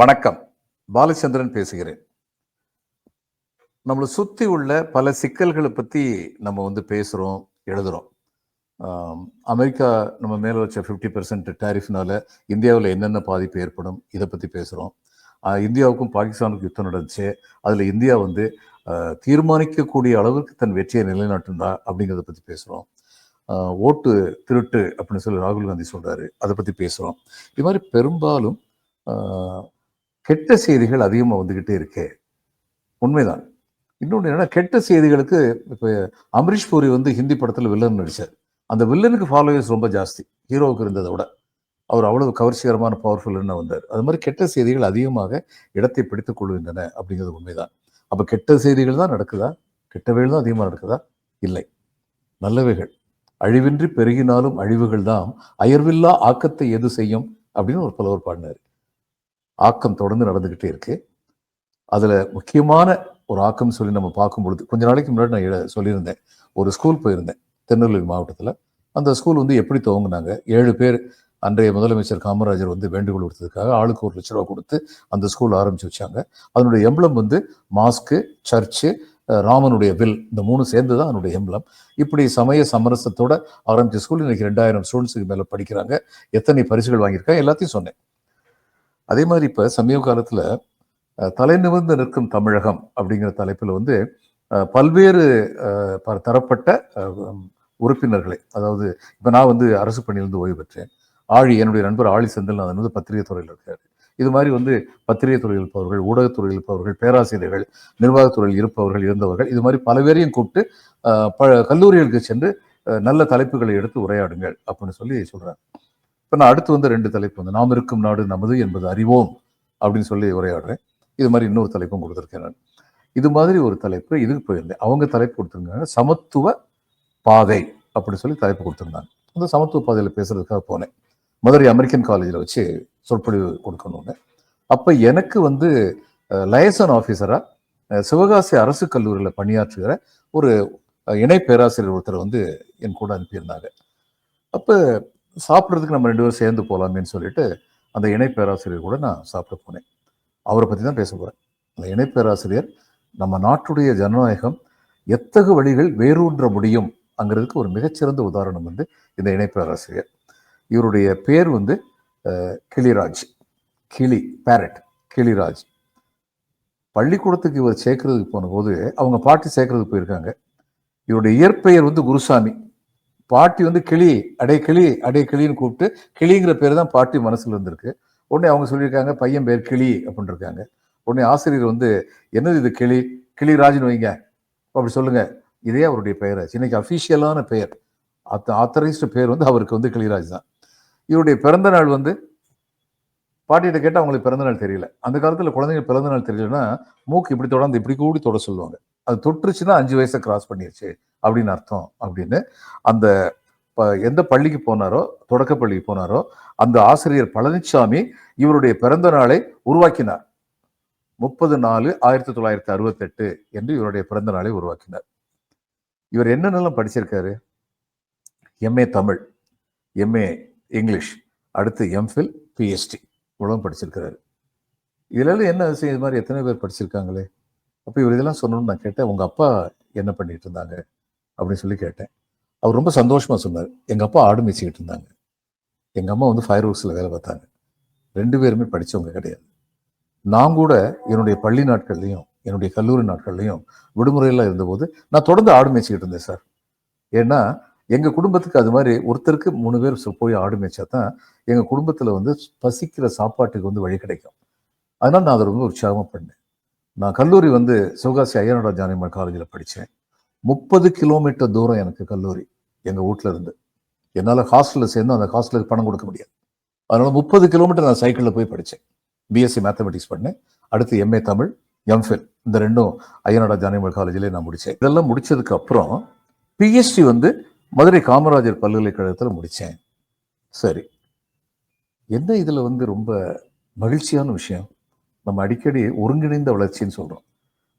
வணக்கம். பாலச்சந்திரன் பேசுகிறேன். நம்மளை சுற்றி உள்ள பல சிக்கல்களை பற்றி நம்ம வந்து பேசுகிறோம் எழுதுகிறோம் அமெரிக்கா நம்ம மேலே வச்ச ஃபிஃப்டி பர்சன்ட் டேரிஃப்னால இந்தியாவில் என்னென்ன பாதிப்பு ஏற்படும் இதை பற்றி பேசுகிறோம் இந்தியாவுக்கும் பாகிஸ்தானுக்கும் யுத்தம் நடந்துச்சு. அதில் இந்தியா வந்து தீர்மானிக்கக்கூடிய அளவுக்கு தன் வெற்றியை நிலைநாட்டுந்தா அப்படிங்கிறத பற்றி பேசுகிறோம் ஓட்டு திருட்டு அப்படின்னு சொல்லி ராகுல் காந்தி சொல்கிறாரு அதை பற்றி பேசுகிறோம் இது மாதிரி பெரும்பாலும் கெட்ட செய்திகள் அதிகமாக வந்துக்கிட்டே இருக்கே. உண்மைதான். இன்னொன்று என்னென்னா கெட்ட செய்திகளுக்கு இப்போ அமரீஷ் பூரி வந்து ஹிந்தி படத்தில் வில்லன் நடித்தார் அந்த வில்லனுக்கு ஃபாலோவர்ஸ் ரொம்ப ஜாஸ்தி. ஹீரோவுக்கு இருந்ததை விட. அவர் அவ்வளவு கவர்ச்சிகரமான பவர்ஃபுல்னு வந்தார். அது மாதிரி கெட்ட செய்திகள் அதிகமாக இடத்தை பிடித்துக் கொள்கின்றன அப்படிங்கிறது உண்மைதான். அப்போ கெட்ட செய்திகள் தான் நடக்குதா? கெட்டவைகள் தான் அதிகமாக நடக்குதா? இல்லை. நல்லவைகள். அழிவின்றி பெருகினாலும் அழிவுகள் தான் அயர்வில்லா ஆக்கத்தை எது செய்யும்? அப்படின்னு ஒரு புலவர் பாடினார். ஆக்கம் தொடர்ந்து நடந்துக்கிட்டே இருக்கு. அதில் முக்கியமான ஒரு ஆக்கம் சொல்லி நம்ம பார்க்கும் பொழுது கொஞ்ச நாளைக்கு முன்னாடி நான் சொல்லியிருந்தேன். ஒரு ஸ்கூல் போயிருந்தேன் திருநெல்வேலி மாவட்டத்தில். அந்த ஸ்கூல் வந்து எப்படி துவங்குனாங்க? ஏழு பேர் அன்றைய முதலமைச்சர் காமராஜர் வந்து வேண்டுகோள் கொடுத்ததுக்காக ஆளுக்கு ஒரு லட்ச ரூபா கொடுத்து அந்த ஸ்கூல் ஆரம்பிச்சு வச்சாங்க. அதனுடைய எம்பளம் வந்து மாஸ்க்கு சர்ச்சு ராமனுடைய வில் இந்த மூணு சேர்ந்து தான் அதனுடைய எம்பளம். இப்படி சமய சமரசத்தோட ஆரம்பிச்ச ஸ்கூல் இன்னைக்கு ரெண்டாயிரம் ஸ்டூடெண்ட்ஸுக்கு மேலே படிக்கிறாங்க. எத்தனை பரிசுகள் வாங்கியிருக்காங்க எல்லாத்தையும் சொன்னேன். அதே மாதிரி இப்போ சமீப காலத்தில் தலைநிமிர்ந்து நிற்கும் தமிழகம் அப்படிங்கிற தலைப்பில் வந்து பல்வேறு ப- தரப்பட்ட உறுப்பினர்களை அதாவது இப்போ நான் வந்து அரசு பணியிலிருந்து ஓய்வு பெற்றேன். ஆழி என்னுடைய நண்பர் ஆழி செந்தில்நாதன் வந்து பத்திரிகை துறையில் இருக்கார். இது மாதிரி வந்து பத்திரிகை துறையில் இருப்பவர்கள் ஊடகத்துறையில் இருப்பவர்கள் பேராசிரியர்கள் நிர்வாகத்துறையில் இருப்பவர்கள் இருந்தவர்கள் இது மாதிரி பல பேரையும் கூப்பிட்டு ப கல்லூரிகளுக்கு சென்று நல்ல தலைப்புகளை எடுத்து உரையாடுங்கள் அப்படின்னு சொல்லி சொல்கிறாங்க இப்போ நான் அடுத்து வந்து ரெண்டு தலைப்பு வந்து நாம் இருக்கும் நாடு நமது என்பது அறிவோம் அப்படின்னு சொல்லி உரையாடுறேன். இது மாதிரி இன்னொரு தலைப்பும் கொடுத்துருக்கேன் நான். இது மாதிரி ஒரு தலைப்பு இதுக்கு போயிருந்தேன். அவங்க தலைப்பு கொடுத்துருந்தாங்க சமத்துவ பாதை அப்படின்னு சொல்லி தலைப்பு கொடுத்துருந்தாங்க. அந்த சமத்துவ பாதையில் பேசுறதுக்காக போனேன். மதுரை அமெரிக்கன் காலேஜில் வச்சு சொற்பொழிவு கொடுக்கணும்னு அப்போ எனக்கு வந்து லயசன் ஆஃபீஸராக சிவகாசி அரசு கல்லூரியில் பணியாற்றுகிற ஒரு இணை பேராசிரியர் ஒருத்தர் வந்து என் கூட அனுப்பியிருந்தாங்க. அப்போ சாப்பிட்றதுக்கு நம்ம ரெண்டு பேரும் சேர்ந்து போகலாமேன்னு சொல்லிட்டு அந்த இணை பேராசிரியர் கூட நான் சாப்பிட போனேன். அவரை பற்றி தான் பேச போகிறேன் அந்த இணை பேராசிரியர் நம்ம நாட்டுடைய ஜனநாயகம் எத்தகு வழிகள் வேரூன்ற முடியும் அங்கிறதுக்கு ஒரு மிகச்சிறந்த உதாரணம் வந்து இந்த இணை பேராசிரியர். இவருடைய பேர் வந்து கிளிராஜ். கிளி பேரட் கிளிராஜ். பள்ளிக்கூடத்துக்கு இவர் சேர்க்கறதுக்கு போனபோது அவங்க பாட்டி சேர்க்கறதுக்கு போயிருக்காங்க. இவருடைய இயற்பெயர் வந்து குருசாமி. பாட்டி வந்து கிளி அடே கிளி அடே கிளின்னு கூப்பிட்டு கிளிங்கிற பேர் தான் பாட்டி மனசில் இருந்திருக்கு. உடனே அவங்க சொல்லியிருக்காங்க பையன் பேர் கிளி அப்படின்னு இருக்காங்க உடனே ஆசிரியர் வந்து என்னது இது கிளி? கிளிராஜ்னு வைங்க. அப்படி சொல்லுங்க. இதே அவருடைய பெயர். இன்னைக்கு அஃபிஷியலான பெயர். ஆத்தரைஸ்டு பேர் வந்து அவருக்கு வந்து கிளிராஜ் தான். இவருடைய பிறந்த நாள் வந்து பாட்டிகிட்ட கேட்டால் அவங்களுக்கு பிறந்த நாள் தெரியல. அந்த காலத்தில் குழந்தைங்க பிறந்த நாள் தெரியலன்னா மூக்கு இப்படி தொடர்ந்து இப்படி கூடி தொட சொல்லுவாங்க. அது தொட்டுருச்சுன்னா அஞ்சு வயசை கிராஸ் பண்ணிருச்சு. அப்படின்னு அர்த்தம் அப்படின்னு. அந்த ப- எந்த பள்ளிக்கு போனாரோ தொடக்க பள்ளிக்கு போனாரோ அந்த ஆசிரியர் பழனிசாமி இவருடைய பிறந்த நாளை உருவாக்கினார். முப்பது நாலு ஆயிரத்தி தொள்ளாயிரத்தி அறுபத்தெட்டு என்று இவருடைய பிறந்த நாளை உருவாக்கினார். இவர் என்னென்னலாம் படிச்சிருக்காரு? எம்ஏ தமிழ் எம்ஏ இங்கிலீஷ் அடுத்து எம்ஃபில் பிஎஸ்டி இவ்வளவும் படிச்சிருக்கிறாரு. இதிலெல்லாம் என்ன விஷயம் இது மாதிரி எத்தனை பேர் படிச்சிருக்காங்களே? அப்போ இவர் இதெல்லாம் சொன்னோன்னு நான் கேட்டேன். உங்கள் அப்பா என்ன பண்ணிட்டு இருந்தாங்க? அப்படின்னு சொல்லி கேட்டேன். அவர் ரொம்ப சந்தோஷமாக சொன்னார். எங்கள் அப்பா ஆடு மேய்ச்சிக்கிட்டு இருந்தாங்க. எங்கள் அம்மா வந்து ஃபயர் ஒர்க்ஸில் வேலை பார்த்தாங்க. ரெண்டு பேருமே படித்தவங்க கிடையாது. நான் கூட என்னுடைய பள்ளி நாட்கள்லையும் என்னுடைய கல்லூரி நாட்கள்லையும் விடுமுறையெல்லாம் இருந்தபோது நான் தொடர்ந்து ஆடு மேய்ச்சிக்கிட்டு இருந்தேன் சார். ஏன்னா எங்கள் குடும்பத்துக்கு அது மாதிரி ஒருத்தருக்கு மூணு பேர் சு- போய் ஆடு மேய்ச்சா தான் எங்கள் குடும்பத்தில் வந்து பசிக்கிற சாப்பாட்டுக்கு வந்து வழி கிடைக்கும். அதனால் நான் அதை ரொம்ப உற்சாகமாக பண்ணேன். நான் கல்லூரி வந்து சிவகாசி ஐயனோட ஜானியம்மாள் காலேஜில் படித்தேன் முப்பது கிலோமீட்டர் தூரம் எனக்கு கல்லூரி எங்கள் வீட்டில் இருந்து. என்னால் ஹாஸ்டலில் சேர்ந்து அந்த ஹாஸ்டலுக்கு பணம் கொடுக்க முடியாது. அதனால் முப்பது கிலோமீட்டர் நான் சைக்கிளில் போய் படித்தேன் பிஎஸ்சி மேத்தமெட்டிக்ஸ் பண்ணேன். அடுத்து எம்ஏ தமிழ் எம்ஃபில் இந்த ரெண்டும் ஐயனாடா ஜானிமல் காலேஜிலே நான் முடித்தேன் இதெல்லாம் முடித்ததுக்கு அப்புறம் பிஎஸ்டி வந்து மதுரை காமராஜர் பல்கலைக்கழகத்தில் முடித்தேன் சரி. என்ன இதில் வந்து ரொம்ப மகிழ்ச்சியான விஷயம்? நம்ம அடிக்கடி ஒருங்கிணைந்த வளர்ச்சின்னு சொல்கிறோம்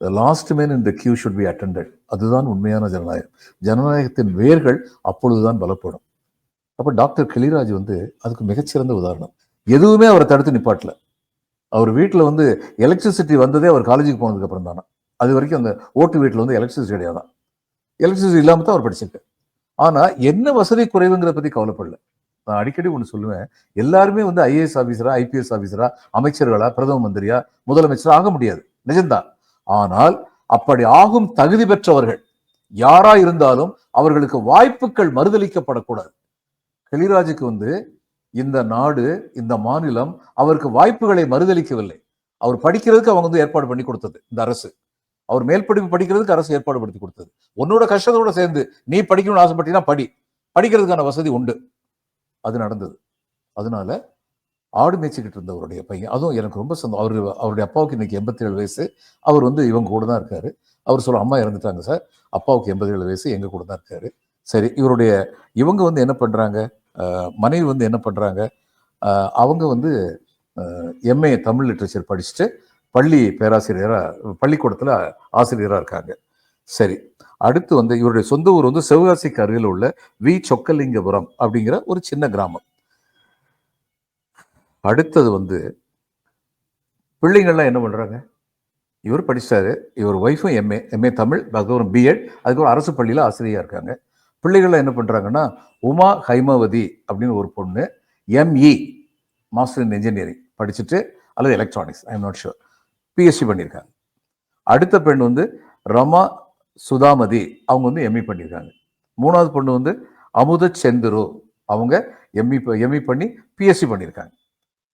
the last man in the queue should be attended அதுதான் உண்மையான ஜனநாயகம். ஜனநாயகத்தின் வேர்கள் அப்பொழுதுதான் பலப்படும். அப்போ டாக்டர் கிளிராஜ் வந்து அதுக்கு மிகச்சிறந்த உதாரணம். எதுவுமே அவரை தடுத்து நிப்பாட்டல. அவர் வீட்டில் வந்து எலக்ட்ரிசிட்டி வந்ததே அவர் காலேஜுக்கு போனதுக்கு அப்புறம் தானே. அது வரைக்கும் அந்த ஓட்டு வீட்டில் வந்து எலக்ட்ரிசிட்டி கிடையாது எலக்ட்ரிசிட்டி இல்லாமல் தான் அவர் படிச்சிருக்காரு. ஆனால் என்ன வசதி குறைவுங்கிறத பற்றி கவலைப்படல. நான் அடிக்கடி ஒன்று சொல்லுவேன். எல்லாருமே வந்து ஐஏஎஸ் ஆஃபீஸரா ஐபிஎஸ் ஆஃபீஸராக அமைச்சர்களா பிரதம மந்திரியா முதலமைச்சராக ஆக முடியாது. நிஜம்தான். ஆனால் அப்படி ஆகும் தகுதி பெற்றவர்கள் யாரா இருந்தாலும் அவர்களுக்கு வாய்ப்புகள் மறுதளிக்கப்படக்கூடாது. கிளிராஜுக்கு வந்து இந்த நாடு இந்த மாநிலம் அவருக்கு வாய்ப்புகளை மறுதளிக்கவில்லை. அவர் படிக்கிறதுக்கு அவங்க வந்து ஏற்பாடு பண்ணி கொடுத்தது இந்த அரசு. அவர் மேல் படிப்பு படிக்கிறதுக்கு அரசு ஏற்பாடு படுத்தி கொடுத்தது. உன்னோட கஷ்டத்தோட சேர்ந்து நீ படிக்கணும்னு ஆசைப்பட்டீங்கன்னா படி. படிக்கிறதுக்கான வசதி உண்டு. அது நடந்தது. அதனால ஆடு மேய்ச்சிக்கிட்டு இருந்தவருடைய பையன். அதுவும் எனக்கு ரொம்ப சந்தோஷம் அவர் அவருடைய அப்பாவுக்கு இன்னைக்கு எண்பத்தேழு வயசு. அவர் வந்து இவங்க கூட தான் இருக்காரு. அவர் சொல்ல அம்மா இறந்துட்டாங்க சார். அப்பாவுக்கு எண்பத்தி ஏழு வயசு எங்கள் கூட தான் இருக்காரு. சரி இவருடைய இவங்க வந்து என்ன பண்ணுறாங்க மனைவி வந்து என்ன பண்ணுறாங்க அவங்க வந்து எம்ஏ தமிழ் லிட்ரேச்சர் படிச்சுட்டு பள்ளி பேராசிரியராக பள்ளிக்கூடத்தில் ஆசிரியராக இருக்காங்க. சரி அடுத்து வந்து இவருடைய சொந்த ஊர் வந்து சிவகாசிக்கு அருகில் உள்ள வி. சொக்கலிங்கபுரம் அப்படிங்கிற ஒரு சின்ன கிராமம். அடுத்தது வந்து பிள்ளைங்கள்லாம் என்ன பண்ணுறாங்க இவர் படித்தார் இவர் ஒய்ஃபும் எம்ஏ எம்ஏ தமிழ் அதுக்கப்புறம் பிஎட் அதுக்கப்புறம் அரசு பள்ளியில் ஆசிரியராக இருக்காங்க. பிள்ளைகள்லாம் என்ன பண்ணுறாங்கன்னா உமா ஹைமாவதி அப்படின்னு ஒரு பொண்ணு எம்இ மாஸ்டர் இன் இன்ஜினியரிங் படிச்சுட்டு அல்லது electronics I am not sure BSc பண்ணியிருக்காங்க. அடுத்த பெண் வந்து ரமா சுதாமதி அவங்க வந்து எம்இ பண்ணியிருக்காங்க. மூணாவது பொண்ணு வந்து அமுத செந்துரு அவங்க எம்இ எம்இ பண்ணி பிஎஸ்சி பண்ணியிருக்காங்க.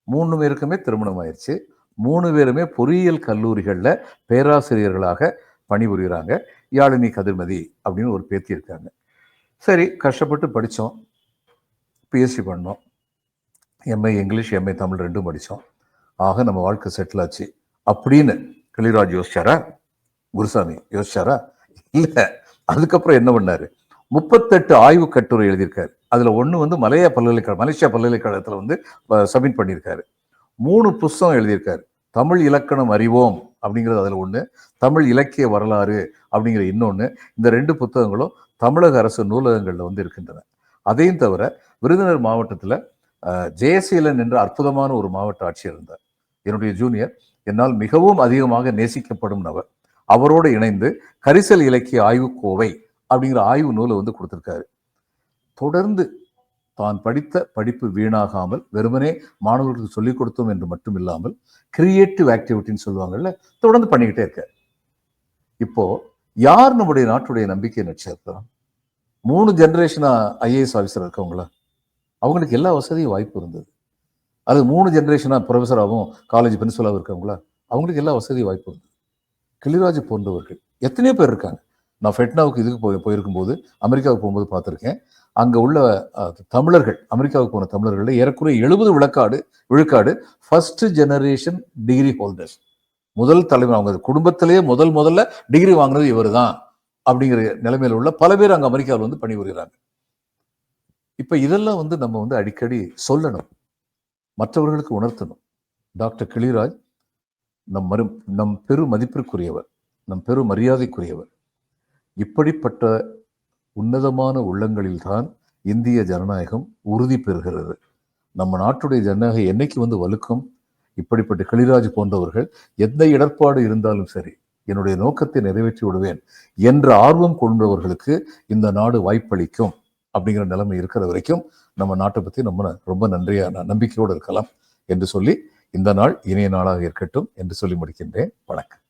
மூணு பேருக்குமே திருமணம் ஆயிடுச்சு. மூணு பேருமே பொறியியல் கல்லூரிகளில் பேராசிரியர்களாக பணிபுரிகிறாங்க. யாழினி கதிர்மதி அப்படின்னு ஒரு பேத்தி இருக்காங்க. சரி கஷ்டப்பட்டு படித்தோம் பிஎஸ்சி பண்ணோம். எம்ஏ இங்கிலீஷ் எம்ஏ தமிழ் ரெண்டும் படித்தோம் ஆக நம்ம வாழ்க்கை செட்டில் ஆச்சு. அப்படின்னு கிளிராஜ் யோசிச்சாரா? குருசாமி யோசிச்சாரா? இல்லை. அதுக்கப்புறம் என்ன பண்ணார்? முப்பத்தெட்டு ஆய்வு கட்டுரை எழுதியிருக்காரு. அதில் ஒன்று வந்து மலையா பல்கலைக்கழகம் மலேசியா பல்கலைக்கழகத்தில் வந்து சப்மிட் பண்ணியிருக்காரு. மூணு புஸ்தகம் எழுதியிருக்காரு. தமிழ் இலக்கணம் அறிவோம் அப்படிங்கிறது அதில் ஒன்று தமிழ் இலக்கிய வரலாறு அப்படிங்கிற இன்னொன்று இந்த ரெண்டு புத்தகங்களும் தமிழக அரசு நூலகங்களில் வந்து இருக்கின்றன. அதையும் தவிர விருதுநகர் மாவட்டத்தில் ஜெயசீலன் என்ற அற்புதமான ஒரு மாவட்ட ஆட்சியர் இருந்தார். என்னுடைய ஜூனியர் என்னால் மிகவும் அதிகமாக நேசிக்கப்படும் நபர். அவரோடு இணைந்து கரிசல் இலக்கிய ஆய்வுக்கோவை அப்படிங்கிற ஆய்வு நூலை வந்து கொடுத்துருக்காரு. தொடர்ந்து தான் படித்த படிப்பு வீணாகாமல் வெறுமனே மாணவர்களுக்கு சொல்லிக் கொடுத்தோம் என்று மட்டும் இல்லாமல் கிரியேட்டிவ் ஆக்டிவிட்டின்னு சொல்லுவாங்கல்ல தொடர்ந்து பண்ணிக்கிட்டே இருக்கார். இப்போ யார் நம்முடைய நாட்டுடைய நம்பிக்கை நட்சத்திரம் மூணு ஜென்ரேஷனாக ஐஏஎஸ் ஆஃபீஸர் இருக்கவங்களா? அவங்களுக்கு எல்லா வசதியும் வாய்ப்பு இருந்தது. அது மூணு ஜென்ரேஷனாக ப்ரொஃபஸராகவும் காலேஜ் பிரின்சிபலாகவும் இருக்கவங்களா? அவங்களுக்கு எல்லா வசதியும் வாய்ப்பு இருந்தது. கிளிராஜ் போன்றவர்கள் எத்தனையோ பேர் இருக்காங்க. நான் ஃபெட்னாவுக்கு இதுக்கு போய் போயிருக்கும்போது அமெரிக்காவுக்கு போகும்போது பார்த்துருக்கேன். அங்கே உள்ள தமிழர்கள் அமெரிக்காவுக்கு போன தமிழர்களில் ஏறக்குறைய எழுபது விழுக்காடு விழுக்காடு ஃபர்ஸ்ட் ஜெனரேஷன் டிகிரி ஹோல்டர்ஸ் முதல் தலைவர் அவங்க குடும்பத்திலேயே முதல் முதல்ல டிகிரி வாங்கினது இவர் தான் அப்படிங்கிற நிலைமையில் உள்ள பல பேர் அங்கே அமெரிக்காவில் வந்து பணிபுரிகிறாங்க. இப்போ இதெல்லாம் வந்து நம்ம வந்து அடிக்கடி சொல்லணும். மற்றவர்களுக்கு உணர்த்தணும். டாக்டர் கிளிராஜ் நம் மறு நம் பெரு மதிப்பிற்குரியவர் நம் பெரு மரியாதைக்குரியவர் இப்படிப்பட்ட உன்னதமான உள்ளங்களில்தான் இந்திய ஜனநாயகம் உறுதி பெறுகிறது. நம்ம நாட்டுடைய ஜனநாயகம் என்னைக்கு வந்து வலுக்கும்? இப்படிப்பட்ட கிளிராஜ் போன்றவர்கள் எந்த இடர்பாடு இருந்தாலும் சரி என்னுடைய நோக்கத்தை நிறைவேற்றி விடுவேன் என்ற ஆர்வம் கொண்டவர்களுக்கு இந்த நாடு வாய்ப்பளிக்கும் அப்படிங்கிற நிலைமை இருக்கிற வரைக்கும் நம்ம நாட்டை பற்றி நம்ம ரொம்ப நன்றியாக நம்பிக்கையோடு இருக்கலாம் என்று சொல்லி இந்த நாள் இணைய நாளாக இருக்கட்டும் என்று சொல்லி முடிக்கின்றேன். வணக்கம்.